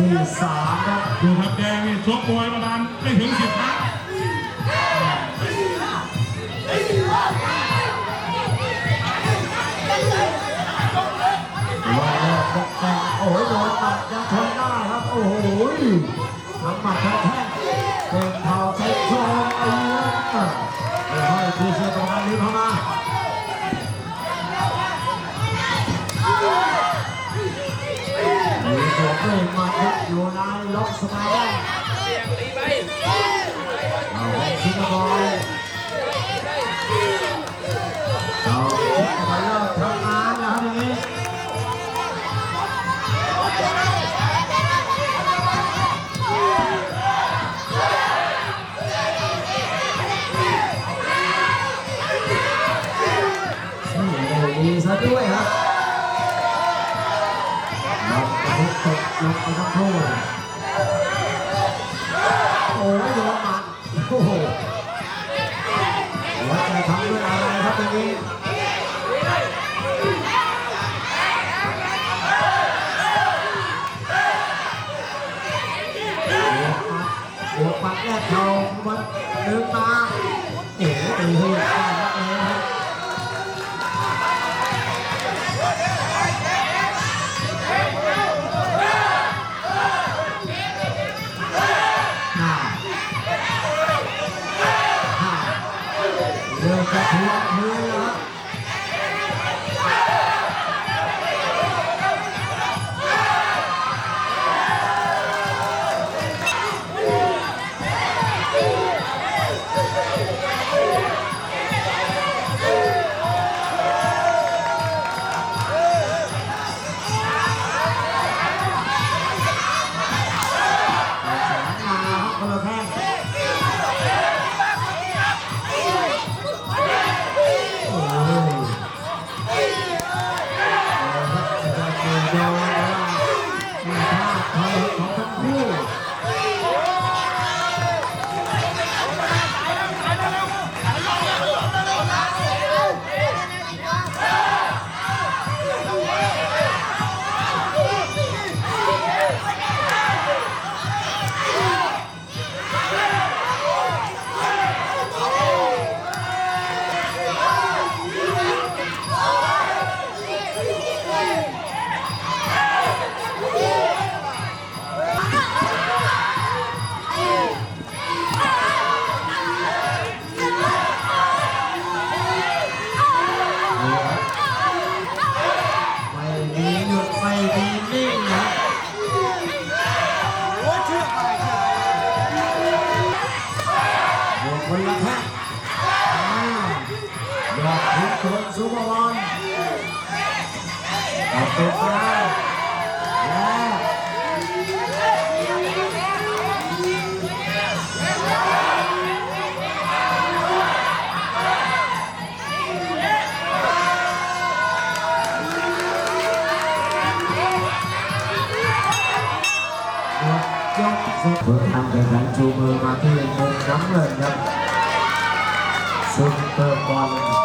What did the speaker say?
ที่สามครับดูครับแดงนี่ชกมวยประมาณไม่ถึงสิบครั้งว่าแล้วแกโอ้โหโดนตัดยังทนได้ครับ โอ้โหทั้งหมัดทั้งแข้งเป็นเข่าใช้โชว์ไอ้เนี้ยเออให้ผู้เชี่ยวชาญรีบ มีตัวเองมาครับอยู่ในล็อกสมาได้เอาชิคบอยเอาชิคบอยเลิกทำงานแล้วครับอย่างนี้ดีซะด้วยครับ ทุกตกลงไปทั้งคู่โอ้ยโดนหมัดโอ้โหว่าจทำด้วยอะไรครับตรงนี้หัวปัดแรกเขามันดึงมาโอ้โหตีให้ได้ เริ่มจะทวงมือแล้ว ดอกทุกคนซูเปอร์บอลเอาตัวไปแล้วหมดยกสุดเพื่อทำเป็นการชูมือมาที่มุมน้ำเงินครับซุปเปอร์บอล